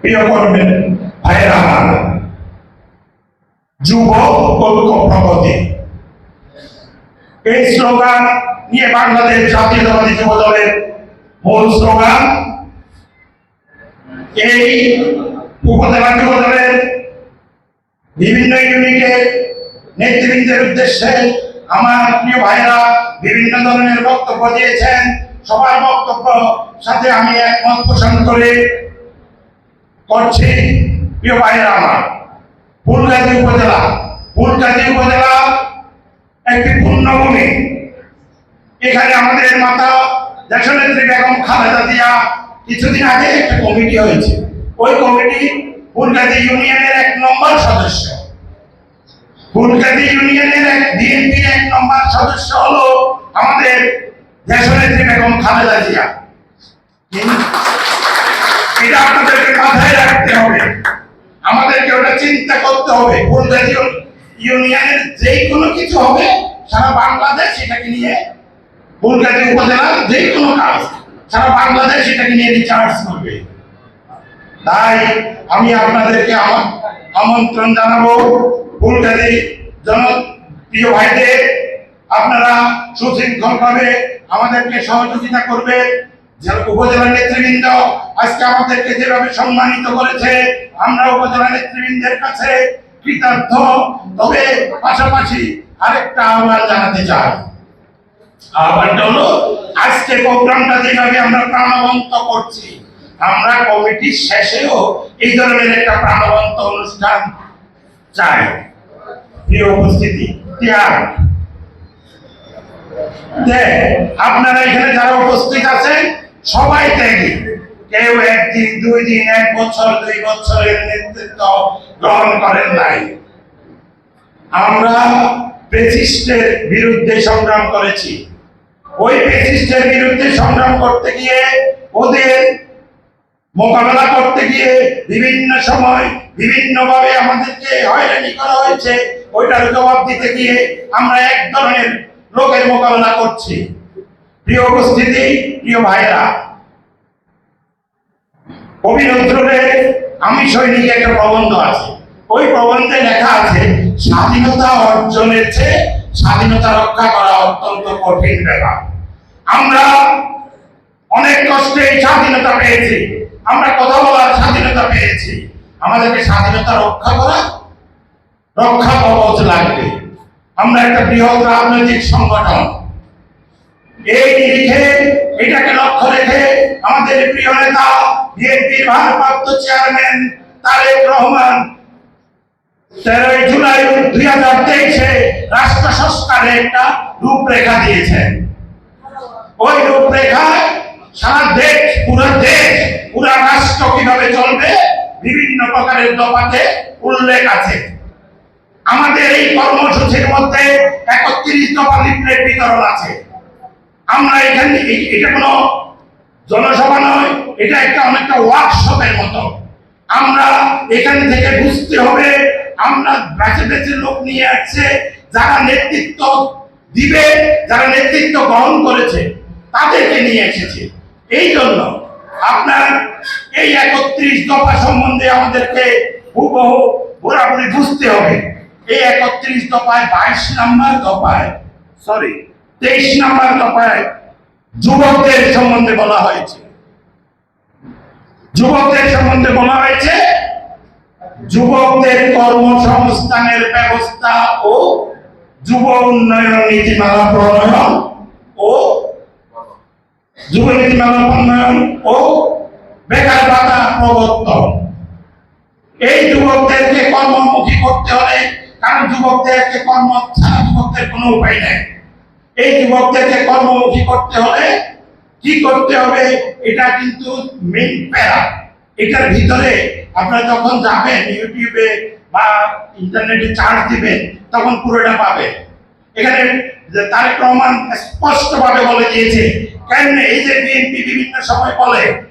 প্রিয় কর্মী ভাইয়েরা যুব ঐক্য প্রগতি। এই স্লোগান নিয়ে বাংলাদেশ জাতীয়তাবাদী যুব দলের মূল স্লোগান। এই উপজেলা যুব দলের বিভিন্ন ইউনিটের নেতৃবৃন্দের উদ্দেশ্যে আমার প্রিয় ভাইরা বিভিন্ন ধরনের বক্তব্য দিয়েছেন। সবার বক্তব্য সাথে আমি একমত পোষণ করে করছি। প্রিয় ভাইরা আমার, ফুলগাজী উপজেলা ফুলগাজী উপজেলা একটি পূর্ণভূমি এখানে আমাদের মাতা দেশনেত্রী বেগম খালেদা জিয়া কিছুদিন আগে একটা কমিটি হয়েছে। ওই কমিটি ফুলগাজী ইউনিয়নের এক নম্বর সদস্য। ফুলগাজী ইউনিয়নের এক বিএনপি এক নম্বর সদস্য হলো আমাদের দেশনেত্রী বেগম খালেদা জিয়া। এটা আপনাদেরকে মাথায় রাখতে হবে। আমাদেরকে ওটা চিন্তা করতে হবে। ফুলগাজী ইউনিয়নের যেই কোনো কিছু হবে, সারা বাংলাদেশ এটাকে নিয়ে ফুলগাজী উপজেলার যে কোনো কাজ, সারা বাংলাদেশ এটাকে নিয়ে রিচার্জ করবে। তাই আমি আপনাদেরকে আমার আমন্ত্রণ জানাব ফুলগাজী জন প্রিয় ভাইদের। আপনারা সুশৃঙ্খলভাবে আমাদেরকে সহযোগিতা করবে। যে উপজেলা নেতৃবৃন্দ আজকে আমাদেরকে যেভাবে সম্মানিত করেছে, আমরা উপজেলা নেতৃবৃন্দের কাছে কৃতার্থ। তবে পাশাপাশি আরেকটা আহ্বান জানাতে চাই। আহ্বানটা হলো, আজকে প্রোগ্রামটা যেভাবে আমরা প্রাণবন্ত করছি, আমরা কমিটির শেষেও এই ধরনের একটা প্রাণবন্ত অনুষ্ঠান চাই। প্রিয় উপস্থিতি ত্যাগ আপনারা এখানে যারা উপস্থিত আছেন সবাই ত্যাগী কেউ একদিন, দুই দিন, এক বছর, দুই বছরের নেতৃত্ব গ্রহণ করেন নাই। আমরা প্রেসিস্টের বিরুদ্ধে সংগ্রাম করেছি। ওই প্রেসিস্টের বিরুদ্ধে সংগ্রাম করতে গিয়ে, ওদের মোকাবেলা করতে গিয়ে বিভিন্ন সময় বিভিন্ন ভাবে আমাদেরকে হয়রানি করা হয়েছে। ওইটার জবাব দিতে গিয়ে আমরা এক ধরনের লোকের মোকাবেলা করছি। প্রিয় উপস্থিতি, প্রিয় ভাইরা কবি নজরুলের আমি সৈনিক একটা প্রবন্ধ আছে। ওই প্রবন্ধে লেখা আছে, স্বাধীনতা অর্জনের চেয়ে স্বাধীনতা রক্ষা করা অত্যন্ত কঠিন ব্যাপার। আমরা অনেক কষ্টে স্বাধীনতা পেয়েছি। আমরা কথা বলার স্বাধীনতা পেয়েছি। আমাদেরকে স্বাধীনতা রক্ষা করা, রক্ষা কবচ লাগবে। আমরা একটা বৃহৎ রাজনৈতিক সংগঠন এই নিরিখে এটাকে লক্ষ্য রেখে আমাদের প্রিয় নেতা, বিএনপির ভারপ্রাপ্ত চেয়ারম্যান তারেক রহমান তেরোই জুলাই দুই হাজার তেইশে রাষ্ট্র সংস্কারে একটা রূপরেখা দিয়েছেন। ওই রূপরেখায় সারা দেশ, পুরো দেশ, পুরো রাষ্ট্র কীভাবে চলবে বিভিন্ন প্রকারের দফাতে উল্লেখ আছে। আমাদের এই কর্মসূচির মধ্যে একত্রিশ দফা লিফলেট বিতরণ আছে। আমরা এখানে এটা কোনো জনসভা নয়, এটা একটা অনেকটা ওয়ার্কশপের মতো। আমরা এখান থেকে বুঝতে হবে, আমরা বেঁচে বেঁচে লোক নিয়ে আসছে, যারা নেতৃত্ব দিবে, যারা নেতৃত্ব গ্রহণ করেছে, তাদেরকে নিয়ে এসেছে। এই জন্য আপনার এই একত্রিশ দফা সম্বন্ধে আমাদেরকে হুবহু পুরাপুরি বুঝতে হবে। এই একত্রিশ দফায় বাইশ নাম্বার দফায় সরি তেইশ নাম্বার দফায় যুবকদের সম্বন্ধে বলা হয়েছে। যুবকদের সম্বন্ধে বলা হয়েছে, যুবকদের কর্মসংস্থানের ব্যবস্থা ও যুব উন্নয়ন নীতিমালা প্রণয়ন ও যুব নীতিমালা প্রণয়ন ও বেকার ভাতা প্রবর্তন। এই যুবকদেরকে কর্মমুখী করতে হলে কারণ যুবকদেরকে কর্ম ছাড়া যুবকদের কোনো উপায় নেই। এই যুবকদেরকে কর্মমুখী করতে হলে কি করতে হবে? এটা কিন্তু মেইন প্যারা। এটার ভিতরে আপনারা যখন যাবেন ইউটিউবে বা ইন্টারনেটে চার্জ দিবেন, তখন পুরোটা পাবেন। এখানে যে তারেক রহমান স্পষ্টভাবে বলে দিয়েছে কেন এই যে বিএনপি বিভিন্ন সময় বলে,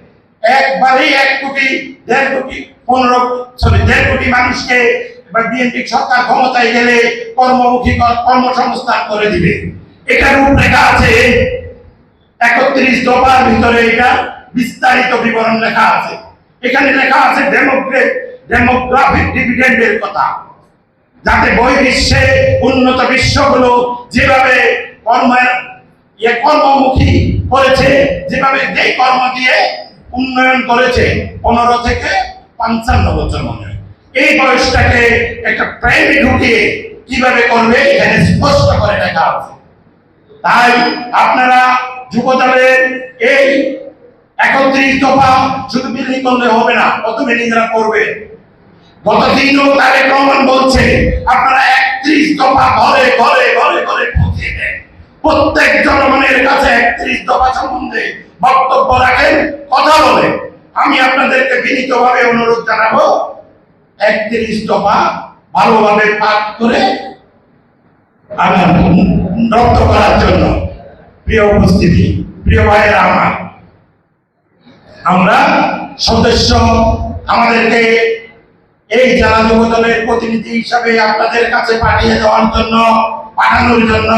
একবারেই এক কোটি, দেড় কোটি, পনেরো সরি দেড় কোটি মানুষকে বিএনপি সরকার ক্ষমতায় গেলে কর্মমুখী কর- কর্মসংস্থান করে দিবে। এটা রূপরেখা আছে একত্রিশ দফার ভিতরে এটা বিস্তারিত বিবরণ লেখা আছে। এখানে লেখা আছে ডেমোগ্রেট ডেমোগ্রাফিক ডিভিডেন্ডের কথা। যাতে বই বিশ্বে উন্নত বিশ্বগুলো যেভাবে কর্মের ইয়ে কর্মমুখী করেছে, যেভাবে যেই কর্ম দিয়ে উন্নয়ন করেছে, পনেরো থেকে পঞ্চান্ন বছর মনে এই বয়সটাকে একটা প্রেমে ঢুকিয়ে কীভাবে করবে, এখানে স্পষ্ট করে তাই আপনারা যুবদলের এই একত্রিশ দফা শুধু বিল্ডিং করলে হবে না, প্রথমে নিজেরা করবে। গত দিনও তারেক রহমান বলছে, আপনারা একত্রিশ দফা ঘরে ঘরে ঘরে ঘরে পৌঁছে প্রত্যেক জনগণের কাছে একত্রিশ দফা সম্বন্ধে বক্তব্য রাখেন, কথা বলেন। আমি আপনাদেরকে বিনীতভাবে অনুরোধ জানাব, একত্রিশ দফা ভালোভাবে পাঠ করে আমার রক্ত করার জন্য। প্রিয় উপস্থিতি, প্রিয় ভাইয়েরা আমার, আমরা সদস্য আমাদেরকে এই জেলা যুব দলের প্রতিনিধি হিসাবে আপনাদের কাছে পাঠিয়ে দেওয়ার জন্য, পাঠানোর জন্য,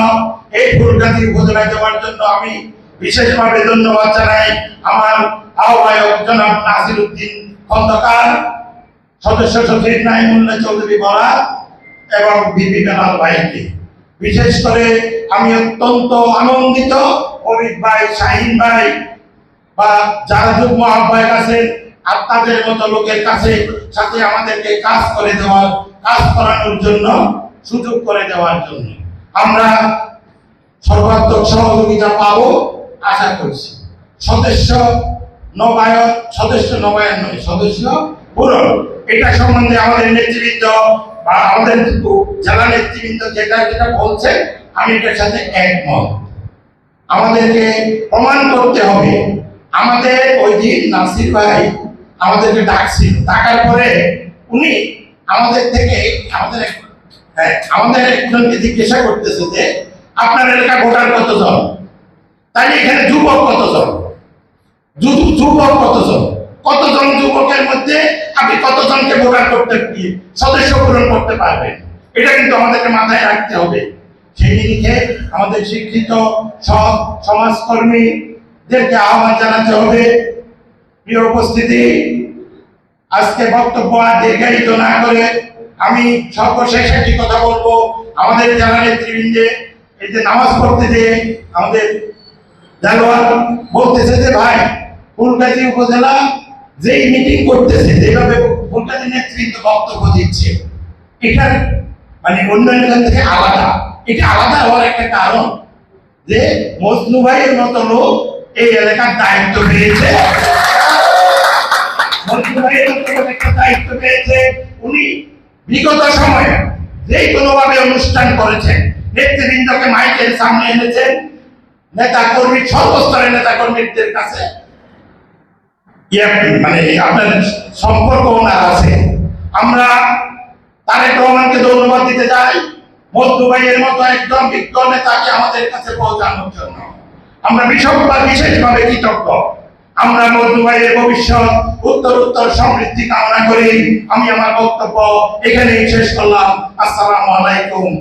এই ফুলগাছি উপজেলায় দেওয়ার জন্য আমি বিশেষভাবে ধন্যবাদ জানাই আমার আহ্বায়ক জনাব নাসির উদ্দিন খন্দকার, সদস্য সচিব নাইমুল্লাহ চৌধুরী বরা এবং বিপি বেলাল ভাইকে। বিশেষ করে আমি অত্যন্ত আনন্দিত অমিত ভাই, শাহিন ভাই বা যারা যুগ্ম আহ্বায়ক আছেন আপনাদের মতো লোকের কাছে, সাথে আমাদেরকে কাজ করে দেওয়ার, কাজ করানোর জন্য, সুযোগ করে দেওয়ার জন্য আমরা সর্বাত্মক সহযোগিতা পাবো, আশা করছি। সদস্য নবায়ন সদস্য নবায়ন নয়, সদস্য পূরণ। এটা সম্বন্ধে আমাদের নেতৃবৃন্দ বা আমাদের জেলা নেতৃবৃন্দ যেটা যেটা বলছে আমি এটার সাথে একমত। আমাদেরকে প্রমাণ করতে হবে আমাদের ওই দিন নাসির ভাই আমাদেরকে ডাকছিল। ডাকার পরে উনি আমাদের থেকে আমাদের হ্যাঁ, আমাদের একজনকে জিজ্ঞাসা করতেছে যে আপনার এলাকা ভোটার কতজন? তাই এখানে যুবক কতজন? যুবক কতজন? কতজন যুবকের কতজনকে ভোটার করতে সদস্য পূরণ করতে পারবেন এটা কিন্তু আমাদেরকে মাথায় রাখতে হবে। সেই নিরিখে আমাদের শিক্ষিত সৎ সমাজকর্মীদেরকে আহ্বান জানাতে হবে। প্রিয় উপস্থিতি, আজকে বক্তব্য আর দীর্ঘায়িত না করে আমি সর্বশেষ একটি কথা বলব। আমাদের যারা নেতৃবৃন্দে এই যে নামাজ পড়তে যে আমাদের দেলোয়ার বলতেছে যে, ভাই, ফুলগাজী উপজেলা যেই মিটিং করতেছে, যেভাবে ফুলগাজী নেতৃত্ব বক্তব্য দিচ্ছে, এটার মানে অন্যান্য থেকে আলাদা। এটা আলাদা হওয়ার একটা কারণ যে মজনু ভাইয়ের মতো লোক এই এলাকার দায়িত্ব পেয়েছে। দায়িত্ব পেয়েছে। উনি বিগত সময়ে যে কোনো ভাবে অনুষ্ঠান করেছেন সামনে এনেছেন নেতা সর্বস্তরের নেতা কর্মীদের কাছে ইয়ে, মানে আপনার সম্পর্ক ওনার আছে। আমরা তারেক রহমানকে ধন্যবাদ দিতে চাই। মধ্য ভাইয়ের মতো একদম বিজ্ঞ নেতাকে আমাদের কাছে পৌঁছানোর জন্য। আমরা বিশেষ বিশেষভাবে কৃতজ্ঞ। আমরা মধ্য ভাইয়ের ভবিষ্যৎ উত্তর উত্তর সমৃদ্ধি কামনা করি। আমি আমার বক্তব্য এখানেই শেষ করলাম। আসসালামু আলাইকুম।